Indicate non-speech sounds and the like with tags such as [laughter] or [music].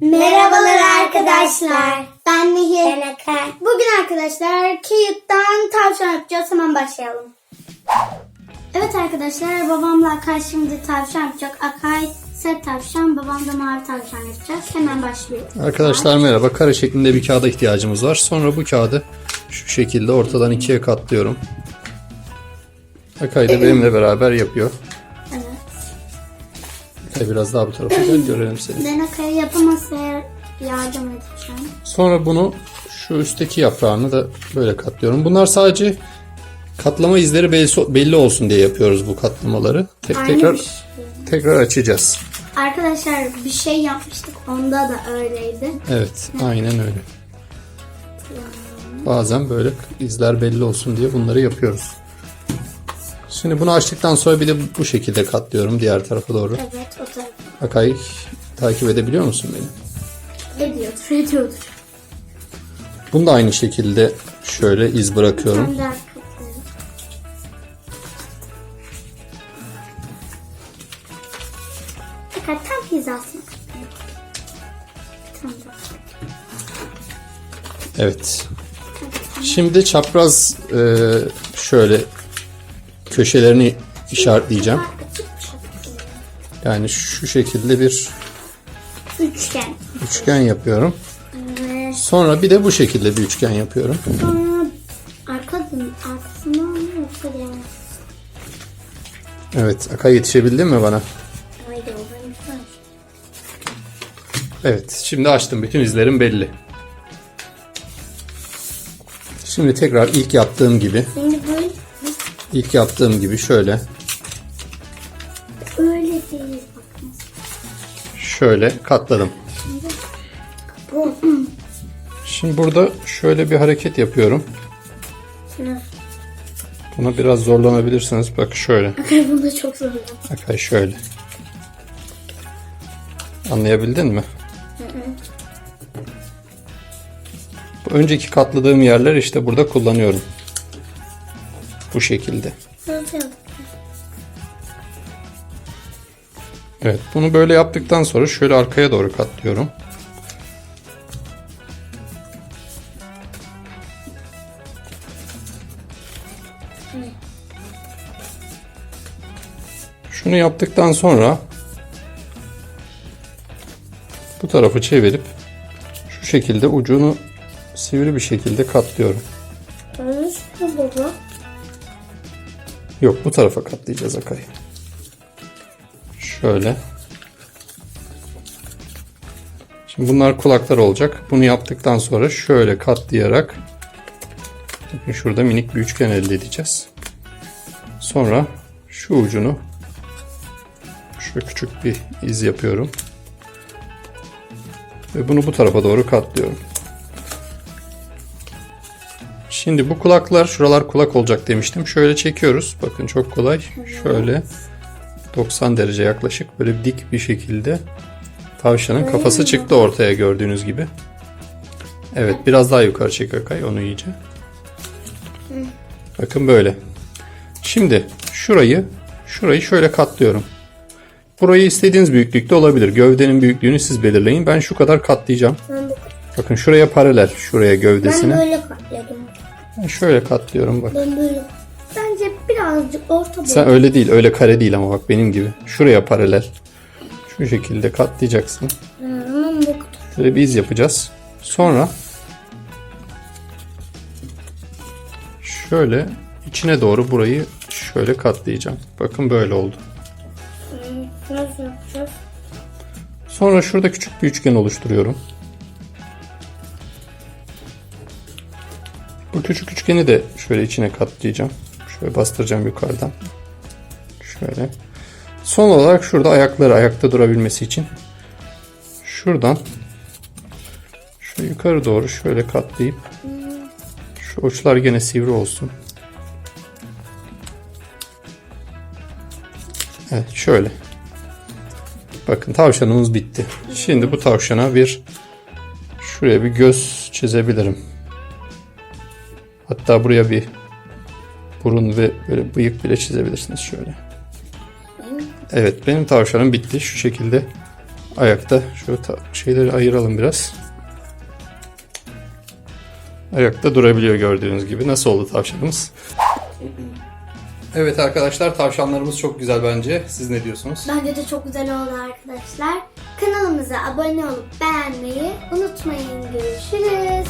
Merhabalar arkadaşlar. Ben Nehir. Ben Akay. Bugün arkadaşlar kağıttan tavşan yapacağız. Hemen başlayalım. Evet arkadaşlar babamla Akay şimdi tavşan yapacak. Akay sarı tavşan, babam da mavi tavşan yapacağız. Hemen başlıyoruz. Arkadaşlar merhaba. Kare şeklinde bir kağıda ihtiyacımız var. Sonra bu kağıdı şu şekilde ortadan ikiye katlıyorum. Akay da benimle beraber yapıyor. Akay biraz daha bu tarafa gel görelim seni. Ben Akay'a yapamasaya yardım edeceğim. Sonra bunu şu üstteki yaprağını da böyle katlıyorum. Bunlar sadece katlama izleri belli, belli olsun diye yapıyoruz bu katlamaları. Tek Aynı tekrar bir şey. tekrar açacağız. Arkadaşlar bir şey yapmıştık. Onda da öyleydi. Evet, aynen öyle. Bazen böyle izler belli olsun diye bunları yapıyoruz. Şimdi bunu açtıktan sonra bir de bu şekilde katlıyorum diğer tarafa doğru. Evet o da Akay takip edebiliyor musun beni? ediyordur. Ediyordur. Bunu da aynı şekilde şöyle iz bırakıyorum. Fakat tam hizasına. Evet. Şimdi çapraz e, şöyle köşelerini işaretleyeceğim. Yani şu şekilde bir Üçgen. üçgen yapıyorum. Sonra bir de bu şekilde bir üçgen yapıyorum. arkadan diğer Evet, Akay yetişebildin mi bana? Evet, şimdi açtım. Bütün izlerim belli. Şimdi tekrar ilk yaptığım gibi, Şimdi böyle ilk yaptığım gibi şöyle, öyle değil bakın. şöyle katladım. Şimdi burada şöyle bir hareket yapıyorum. Buna biraz zorlanabilirsiniz. Bak şöyle. [laughs] Bunda çok zor. Akay şöyle. Anlayabildin mi? Bu önceki katladığım yerler işte burada kullanıyorum. Bu şekilde. Nasıl? Evet bunu böyle yaptıktan sonra şöyle arkaya doğru katlıyorum. Şunu yaptıktan sonra bu tarafı çevirip şu şekilde ucunu sivri bir şekilde katlıyorum. Mı baba? Yok bu tarafa katlayacağız Akay. Şöyle. Şimdi bunlar kulaklar olacak. Bunu yaptıktan sonra şöyle katlayarak bakın şurada minik bir üçgen elde edeceğiz. Sonra şu ucunu şöyle küçük bir iz yapıyorum. Ve bunu bu tarafa doğru katlıyorum. Şimdi bu kulaklar, şuralar kulak olacak demiştim. Şöyle çekiyoruz. Bakın çok kolay. Şöyle 90 derece yaklaşık böyle dik bir şekilde tavşanın kafası çıktı ortaya gördüğünüz gibi. Evet biraz daha yukarı çek Akay onu iyice. Bakın böyle. Şimdi şurayı şurayı şöyle katlıyorum. Burayı istediğiniz büyüklükte olabilir. Gövdenin büyüklüğünü siz belirleyin. Ben şu kadar katlayacağım. Ben, Bakın şuraya paralel. Şuraya ben gövdesine. böyle katladım. Şöyle katlıyorum bak. Ben böyle. Bence birazcık orta boy. Sen öyle değil, öyle kare değil ama bak benim gibi. Şuraya paralel. Şu şekilde katlayacaksın. Kadar. Böyle bir iz yapacağız. Sonra şöyle içine doğru burayı şöyle katlayacağım. Bakın böyle oldu. Nasıl yapacağız? Sonra şurada küçük bir üçgen oluşturuyorum. Bu küçük üçgeni de şöyle içine katlayacağım. Şöyle bastıracağım yukarıdan. Şöyle. Son olarak şurada ayakları ayakta durabilmesi için şuradan şu yukarı doğru şöyle katlayıp şu uçlar gene sivri olsun. Evet şöyle. Bakın tavşanımız bitti. Şimdi bu tavşana bir şuraya bir göz çizebilirim. Hatta buraya bir burun ve böyle bıyık bile çizebilirsiniz şöyle. Evet benim tavşanım bitti. Şu şekilde Ayakta şöyle şeyleri ayıralım biraz. Ayakta durabiliyor gördüğünüz gibi. Nasıl oldu tavşanımız? Evet arkadaşlar tavşanlarımız çok güzel bence. Siz ne diyorsunuz? Bence de çok güzel oldu arkadaşlar. Kanalımıza abone olup beğenmeyi unutmayın. Görüşürüz.